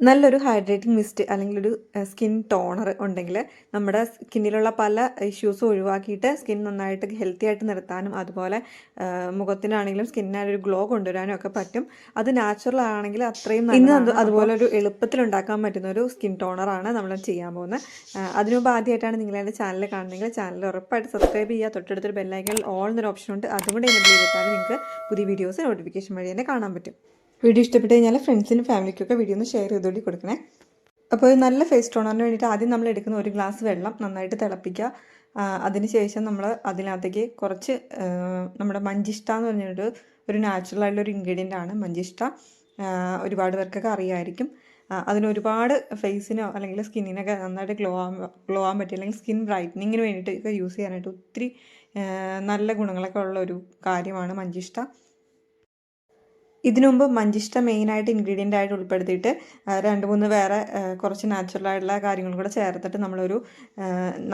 നല്ലൊരു hydrating mist അല്ലെങ്കിൽ ഒരു സ്കിൻ ടോണർ ഉണ്ടെങ്കിൽ നമ്മുടെ സ്കിന്നിലുള്ള പല ഇഷ്യൂസും ഒഴിവാക്കിയിട്ട് സ്കിൻ നന്നായിട്ട് ഹെൽത്തി ആയിട്ട് നിർത്താനും അതുപോലെ മുഖത്തിനാണെങ്കിലും സ്കിന്നിനൊരു ഒരു ഗ്ലോ കൊണ്ടുവരാനും ഒക്കെ പറ്റും. അത് നാച്ചുറൽ ആണെങ്കിൽ അത്രയും ഇന്ന് അത് അതുപോലെ ഒരു എളുപ്പത്തിൽ ഉണ്ടാക്കാൻ പറ്റുന്ന ഒരു സ്കിൻ ടോണറാണ് നമ്മൾ ചെയ്യാൻ പോകുന്നത്. ആ, അതിനു മുമ്പ് ആദ്യമായിട്ടാണ് നിങ്ങൾ എന്റെ ചാനൽ കാണുന്നതെങ്കിൽ ചാനൽ ഉറപ്പായിട്ട് സബ്സ്ക്രൈബ് ചെയ്യുക. തൊട്ടടുത്തൊരു ബെല്ലൈക്കനിൽ ഓൾ എന്നൊരു ഓപ്ഷൻ ഉണ്ട്. അതുകൊണ്ട് കൂടെ എനേബിൾ ചെയ്തിട്ടാൽ നിങ്ങൾക്ക് പുതിയ വീഡിയോസ് നോട്ടിഫിക്കേഷൻ വഴി തന്നെ കാണാൻ പറ്റും. വീഡിയോ ഇഷ്ടപ്പെട്ട് കഴിഞ്ഞാൽ ഫ്രണ്ട്സിനും ഫാമിലിക്കൊക്കെ വീഡിയോ ഒന്ന് ഷെയർ ചെയ്തുകൊണ്ട് കൊടുക്കണേ. അപ്പോൾ നല്ല ഫേസ് ടോണറിന് വേണ്ടിയിട്ട് ആദ്യം നമ്മൾ എടുക്കുന്ന ഒരു ഗ്ലാസ് വെള്ളം നന്നായിട്ട് തിളപ്പിക്കുക. അതിനുശേഷം നമ്മൾ അതിനകത്തേക്ക് കുറച്ച് നമ്മുടെ മഞ്ചിഷ്ട എന്ന് പറഞ്ഞൊരു ഒരു നാച്ചുറൽ ആയിട്ടുള്ള ഒരു ഇൻഗ്രീഡിയന്റ് ആണ് മഞ്ചിഷ്ട. ഒരുപാട് പേർക്കൊക്കെ അറിയായിരിക്കും. അതിനൊരുപാട് ഫേസിനോ അല്ലെങ്കിൽ സ്കിന്നിനൊക്കെ നന്നായിട്ട് ഗ്ലോ ആവാൻ ഗ്ലോ ആവാൻ പറ്റും അല്ലെങ്കിൽ സ്കിൻ ബ്രൈറ്റനിങ്ങിന് വേണ്ടിയിട്ട് ഒക്കെ യൂസ് ചെയ്യാനായിട്ട് ഒത്തിരി നല്ല ഗുണങ്ങളൊക്കെ ഉള്ള ഒരു കാര്യമാണ് മഞ്ചിഷ്ട. ഇതിനു മുമ്പ് മഞ്ചിഷ്ട മെയിനായിട്ട് ഇൻഗ്രീഡിയന്റ് ആയിട്ട് ഉൾപ്പെടുത്തിയിട്ട് രണ്ട് മൂന്ന് വേറെ കുറച്ച് നാച്ചുറൽ ആയിട്ടുള്ള കാര്യങ്ങളും കൂടെ ചേർത്തിട്ട് നമ്മളൊരു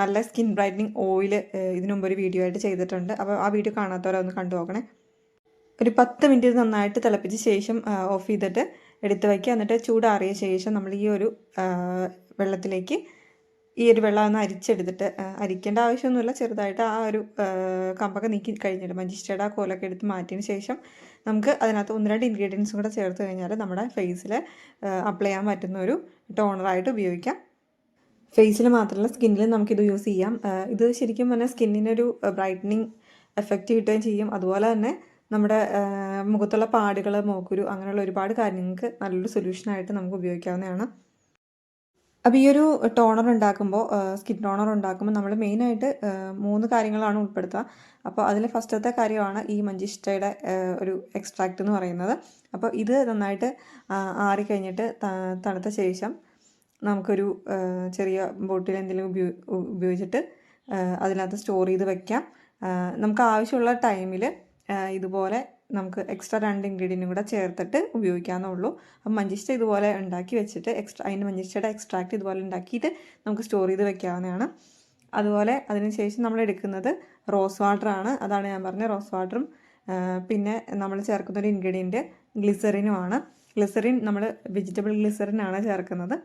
നല്ല സ്കിൻ ബ്രൈറ്റനിങ് ഓയിൽ ഇതിനു മുമ്പ് ഒരു വീഡിയോ ആയിട്ട് ചെയ്തിട്ടുണ്ട്. അപ്പോൾ ആ വീഡിയോ കാണാത്തവരെ ഒന്ന് കണ്ടു നോക്കണേ. ഒരു പത്ത് മിനിറ്റ് നന്നായിട്ട് തിളപ്പിച്ച ശേഷം ഓഫ് ചെയ്തിട്ട് എടുത്ത് വയ്ക്കുക എന്നിട്ട് ചൂടാറിയ ശേഷം നമ്മൾ ഈ ഒരു വെള്ളത്തിലേക്ക് ഈ ഒരു വെള്ളം ഒന്ന് അരിച്ചെടുത്തിട്ട് അരിക്കേണ്ട ആവശ്യമൊന്നുമില്ല. ചെറുതായിട്ട് ആ ഒരു കമ്പൊക്കെ നീക്കി കഴിഞ്ഞിട്ട് മജിസ്റ്റേഡ് ആ കോലൊക്കെ എടുത്ത് മാറ്റിയതിന് ശേഷം നമുക്ക് അതിനകത്ത് ഒന്ന് രണ്ട് ഇൻഗ്രീഡിയൻസും കൂടെ ചേർത്ത് കഴിഞ്ഞാൽ നമ്മുടെ ഫേസിൽ അപ്ലൈ ചെയ്യാൻ പറ്റുന്ന ഒരു ടോണറായിട്ട് ഉപയോഗിക്കാം. ഫേസിൽ മാത്രമല്ല സ്കിന്നിലും നമുക്കിത് യൂസ് ചെയ്യാം. ഇത് ശരിക്കും പറഞ്ഞാൽ സ്കിന്നിനൊരു ബ്രൈറ്റനിങ് എഫക്റ്റ് കിട്ടുകയും ചെയ്യും. അതുപോലെ തന്നെ നമ്മുടെ മുഖത്തുള്ള പാടുകൾ മോക്കുരു അങ്ങനെയുള്ള ഒരുപാട് കാര്യങ്ങൾക്ക് നല്ലൊരു സൊല്യൂഷനായിട്ട് നമുക്ക് ഉപയോഗിക്കാവുന്നതാണ്. അപ്പോൾ ഈ ഒരു ടോണർ ഉണ്ടാക്കുമ്പോൾ സ്കിൻ ടോണർ ഉണ്ടാക്കുമ്പോൾ നമ്മൾ മെയിനായിട്ട് മൂന്ന് കാര്യങ്ങളാണ് ഉൾപ്പെടുത്തുക. അപ്പോൾ അതിൽ ഫസ്റ്റത്തെ കാര്യമാണ് ഈ മഞ്ചിഷ്ടയുടെ ഒരു എക്സ്ട്രാക്റ്റ് എന്ന് പറയുന്നത്. അപ്പോൾ ഇത് നന്നായിട്ട് ആറിക്കഴിഞ്ഞിട്ട് തണുത്ത ശേഷം നമുക്കൊരു ചെറിയ ബോട്ടിൽ എന്തെങ്കിലും ഉപയോ ഉപയോഗിച്ചിട്ട് അതിനകത്ത് സ്റ്റോർ ചെയ്ത് വെക്കാം. നമുക്ക് ആവശ്യമുള്ള ടൈമിൽ ഇതുപോലെ നമുക്ക് എക്സ്ട്രാ രണ്ട് ഇൻഗ്രീഡിയന്റും കൂടെ ചേർത്തിട്ട് ഉപയോഗിക്കാവുന്നേ ഉള്ളൂ അപ്പം മഞ്ചിഷ്ട ഇതുപോലെ ഉണ്ടാക്കി വെച്ചിട്ട് എക്സ്ട്രാ അതിന്റെ മഞ്ചിഷ്ടയുടെ എക്സ്ട്രാക്റ്റ് ഇതുപോലെ ഉണ്ടാക്കിയിട്ട് നമുക്ക് സ്റ്റോർ ചെയ്ത് വെക്കാവുന്നതാണ്. അതുപോലെ അതിനുശേഷം നമ്മൾ എടുക്കുന്നത് റോസ് വാട്ടറാണ് അതാണ് ഞാൻ പറഞ്ഞത് റോസ് വാട്ടറും പിന്നെ നമ്മൾ ചേർക്കുന്ന ഒരു ഇൻഗ്രീഡിയന്റ് ഗ്ലിസറിനുമാണ് ഗ്ലിസറിൻ നമ്മൾ വെജിറ്റബിൾ ഗ്ലിസറിനാണ് ചേർക്കുന്നത്.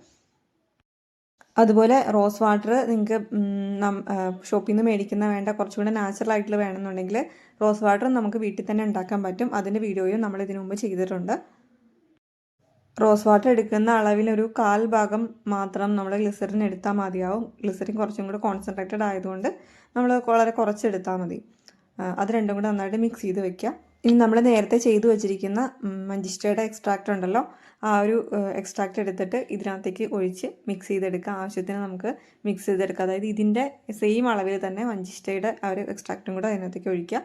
അതുപോലെ റോസ് വാട്ടർ നിങ്ങൾക്ക് ഷോപ്പിൽ നിന്ന് മേടിക്കുന്ന വേണ്ട കുറച്ചുകൂടെ നാച്ചുറൽ ആയിട്ടുള്ള വേണമെന്നുണ്ടെങ്കിൽ റോസ് വാട്ടർ നമുക്ക് വീട്ടിൽ തന്നെ ഉണ്ടാക്കാൻ പറ്റും. അതിന്റെ വീഡിയോയും നമ്മൾ ഇതിനു മുമ്പ് ചെയ്തിട്ടുണ്ട്. റോസ് വാട്ടർ എടുക്കുന്ന അളവിലൊരു കാൽ ഭാഗം മാത്രം നമ്മൾ ഗ്ലിസറിൻ എടുത്താൽ മതിയാവും. ഗ്ലിസറിൻ കുറച്ചും കൂടെ കോൺസെൻട്രേറ്റഡ് ആയതുകൊണ്ട് നമ്മൾ വളരെ കുറച്ചെടുത്താൽ മതി. അത് രണ്ടും കൂടെ നന്നായിട്ട് മിക്സ് ചെയ്ത് വെക്കുക. ഇനി നമ്മൾ നേരത്തെ ചെയ്തു വച്ചിരിക്കുന്ന മഞ്ചിസ്റ്റയുടെ എക്സ്ട്രാക്റ്റ് ഉണ്ടല്ലോ ആ ഒരു എക്സ്ട്രാക്റ്റ് എടുത്തിട്ട് ഇതിനകത്തേക്ക് ഒഴിച്ച് മിക്സ് ചെയ്തെടുക്കുക ആവശ്യത്തിന് നമുക്ക് മിക്സ് ചെയ്തെടുക്കുക അതായത് ഇതിന്റെ സെയിം അളവിൽ തന്നെ മഞ്ചിസ്റ്റയുടെ ആ ഒരു എക്സ്ട്രാക്റ്റും കൂടെ അതിനകത്തേക്ക് ഒഴിക്കുക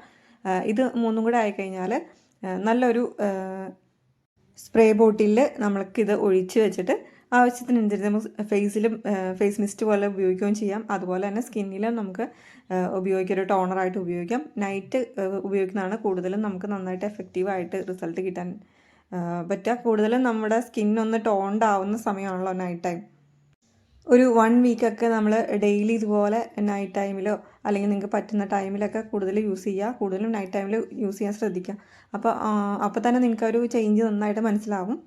ഇത് മൂന്നും കൂടെ ആയിക്കഴിഞ്ഞാൽ നല്ലൊരു സ്പ്രേ ബോട്ടിലിൽ നമ്മൾക്കിത് ഒഴിച്ച് വെച്ചിട്ട് ആവശ്യത്തിനനുസരിച്ച് നമുക്ക് ഫേസിലും ഫേസ് മിസ്റ്റ് പോലെ ഉപയോഗിക്കുകയും ചെയ്യാം. അതുപോലെ തന്നെ സ്കിന്നിലും നമുക്ക് ഉപയോഗിക്കുക ഉപയോഗിക്കാം ഒരു ടോണറായിട്ട് ഉപയോഗിക്കാം. നൈറ്റ് ഉപയോഗിക്കുന്നതാണ് കൂടുതലും നമുക്ക് നന്നായിട്ട് എഫക്റ്റീവായിട്ട് റിസൾട്ട് കിട്ടാൻ പറ്റുക. കൂടുതലും നമ്മുടെ സ്കിന്നൊന്ന് ടോൺഡ് ആവുന്ന സമയമാണല്ലോ നൈറ്റ് ടൈം ഒരു വൺ വീക്കൊക്കെ നമ്മൾ ഡെയിലി ഇതുപോലെ നൈറ്റ് ടൈമിലോ അല്ലെങ്കിൽ നിങ്ങൾക്ക് പറ്റുന്ന ടൈമിലൊക്കെ കൂടുതൽ യൂസ് ചെയ്യുക. കൂടുതലും നൈറ്റ് ടൈമിൽ യൂസ് ചെയ്യാൻ ശ്രദ്ധിക്കുക. അപ്പോൾ അപ്പോൾ തന്നെ നിങ്ങൾക്ക് ഒരു ചേഞ്ച് നന്നായിട്ട് മനസ്സിലാവും.